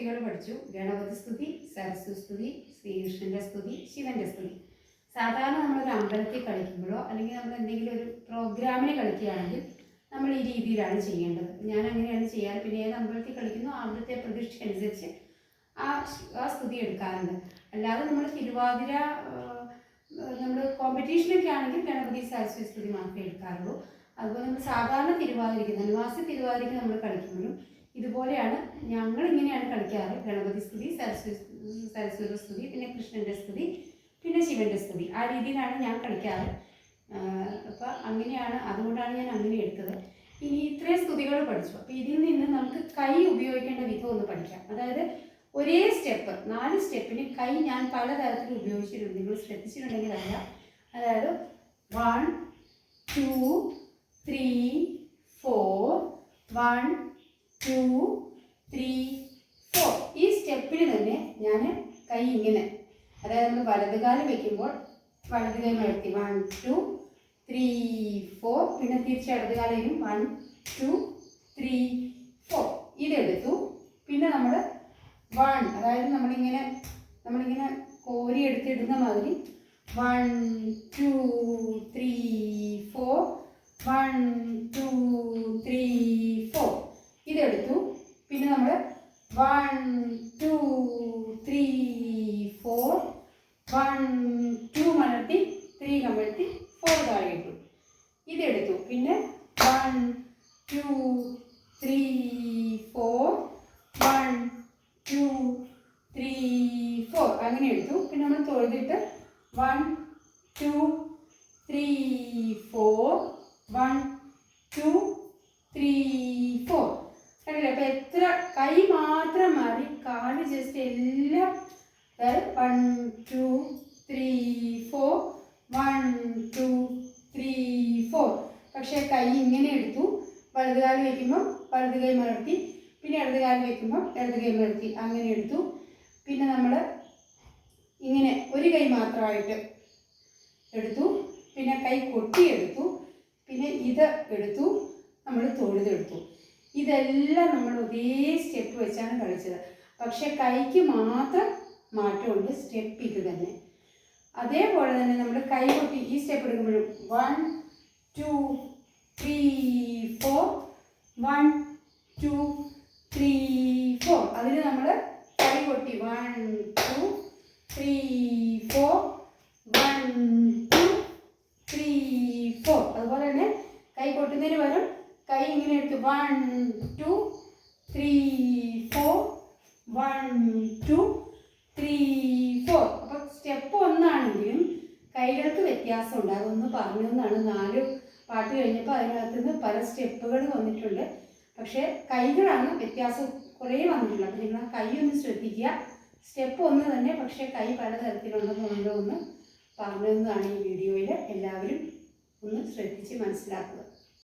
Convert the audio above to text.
സ്തുതികൾ പഠിച്ചു. ഗണപതി സ്തുതി സരസ്വ സ്തുതി ശ്രീകൃഷ്ണന്റെ സ്തുതി ശിവന്റെ സ്തുതി. സാധാരണ നമ്മളൊരു അമ്പലത്തിൽ കളിക്കുമ്പോഴോ അല്ലെങ്കിൽ നമ്മൾ എന്തെങ്കിലും ഒരു പ്രോഗ്രാമിന് കളിക്കുകയാണെങ്കിൽ നമ്മൾ ഈ രീതിയിലാണ് ചെയ്യേണ്ടത്. ഞാൻ അങ്ങനെയാണ് ചെയ്യാറ്. പിന്നെ ഏത് അമ്പലത്തിൽ കളിക്കുന്നു അവിടുത്തെ പ്രതീക്ഷയ്ക്കനുസരിച്ച് ആ ആ സ്തുതി എടുക്കാറുണ്ട്. അല്ലാതെ നമ്മൾ തിരുവാതിര നമ്മൾ കോമ്പറ്റീഷനൊക്കെ ആണെങ്കിൽ ഗണപതി സരസ്വതി സ്തുതി മാത്രമേ എടുക്കാറുള്ളൂ. അതുപോലെ നമ്മൾ സാധാരണ തിരുവാതിരയ്ക്ക് ധനുവാസി തിരുവാതിരയ്ക്ക് നമ്മൾ കളിക്കുമ്പോഴും ഇതുപോലെയാണ് ഞങ്ങൾ ഇങ്ങനെയാണ് കളിക്കാറ്. ഗണപതി സ്തുതി സരസ്വതി സരസ്വതി സ്തുതി പിന്നെ കൃഷ്ണന്റെ സ്തുതി പിന്നെ ശിവന്റെ സ്തുതി. ആ രീതിയിലാണ് ഞാൻ കളിക്കാറ്. അപ്പോൾ അങ്ങനെയാണ് അതുകൊണ്ടാണ് ഞാൻ അങ്ങനെ എടുത്തത്. ഇനി ഇത്രയും സ്തുതികൾ പഠിച്ചു. അപ്പോൾ ഇതിൽ നിന്ന് നമുക്ക് കൈ ഉപയോഗിക്കേണ്ട വിധം ഒന്ന് പഠിക്കാം. അതായത് ഒരേ സ്റ്റെപ്പ് നാല് സ്റ്റെപ്പിന് കൈ ഞാൻ പലതരത്തിൽ ഉപയോഗിച്ചിട്ടുണ്ട്. നിങ്ങൾ ശ്രദ്ധിച്ചിട്ടുണ്ടെങ്കിൽ അറിയാം. അതായത് one two three four one two three four ഈ സ്റ്റെപ്പിന് തന്നെ ഞാൻ കൈ ഇങ്ങനെ. അതായത് നമ്മൾ വലതുകാലം വെക്കുമ്പോൾ വലത് കൈ മഴത്തി വൺ ടു ത്രീ ഫോർ പിന്നെ തിരിച്ച് ഇടതുകാലും വൺ ടു ത്രീ ഫോർ ഇതെടുത്തു പിന്നെ നമ്മൾ വൺ അതായത് നമ്മളിങ്ങനെ നമ്മളിങ്ങനെ കോരി എടുത്തിടുന്ന മാതിരി one two three four one two three four ഇതെടുത്തു പിന്നെ നമ്മൾ one two three four one two മലർത്തി ത്രീ കമഴ്ത്തി ഇതെടുത്തു. പിന്നെ one two three four one two three four അങ്ങനെ എടുത്തു. പിന്നെ നമ്മൾ തൊഴുതിട്ട് one two three four one two three four കണ്ടില്ലേ അപ്പം എത്ര കൈ മാത്രം മാറി കാൽ ജസ്റ്റ് എല്ലാം. അതായത് one two three four one two three four പക്ഷേ കൈ ഇങ്ങനെ എടുത്തു. വലത് കാൽ വയ്ക്കുമ്പോൾ വലത് കൈ മലർത്തി. പിന്നെ ഇടത് കാൽ വയ്ക്കുമ്പോൾ ഇടത് കൈ മലർത്തി. അങ്ങനെ എടുത്തു. പിന്നെ നമ്മൾ ഇങ്ങനെ ഒരു കൈ മാത്രമായിട്ട് എടുത്തു. പിന്നെ കൈ കൊട്ടിയെടുത്തു പിന്നെ ഇത് എടുത്തു. നമ്മൾ തൊഴുതെടുത്തു ഇതെല്ലാം നമ്മൾ ഒരേ സ്റ്റെപ്പ് വെച്ചാണ് കളിച്ചത്. പക്ഷെ കൈക്ക് മാത്രം മാറ്റമുണ്ട് സ്റ്റെപ്പ് ഇത് തന്നെ. അതേപോലെ തന്നെ നമ്മൾ കൈ കൊട്ടി ഈ സ്റ്റെപ്പ് എടുക്കുമ്പോഴും one two three four one two three four അതിന് നമ്മൾ കൈ കൊട്ടി one two three four one two three four അതുപോലെ തന്നെ കൈ കൊട്ടുന്നതിന് പകരം കൈ ഇങ്ങനെ എടുത്ത് one two three four one two three four അപ്പോൾ സ്റ്റെപ്പ് ഒന്നാണെങ്കിലും കൈകൾക്ക് വ്യത്യാസമുണ്ട്. അതൊന്ന് പറഞ്ഞു എന്നാണ് നാല് പാട്ട് കഴിഞ്ഞപ്പോൾ അതിനകത്ത് നിന്ന് പല സ്റ്റെപ്പുകൾ വന്നിട്ടുണ്ട്. പക്ഷേ കൈകളാണ് വ്യത്യാസം കുറേ വന്നിട്ടുള്ളത്. അപ്പോൾ നിങ്ങൾ കൈ ഒന്ന് ശ്രദ്ധിക്കുക. സ്റ്റെപ്പ് ഒന്ന് തന്നെ പക്ഷേ കൈ പലതരത്തിലുണ്ടെന്നുണ്ടോ എന്ന് പറഞ്ഞതെന്നാണ് ഈ വീഡിയോയിൽ എല്ലാവരും ഒന്ന് ശ്രദ്ധിച്ച് മനസ്സിലാക്കുക.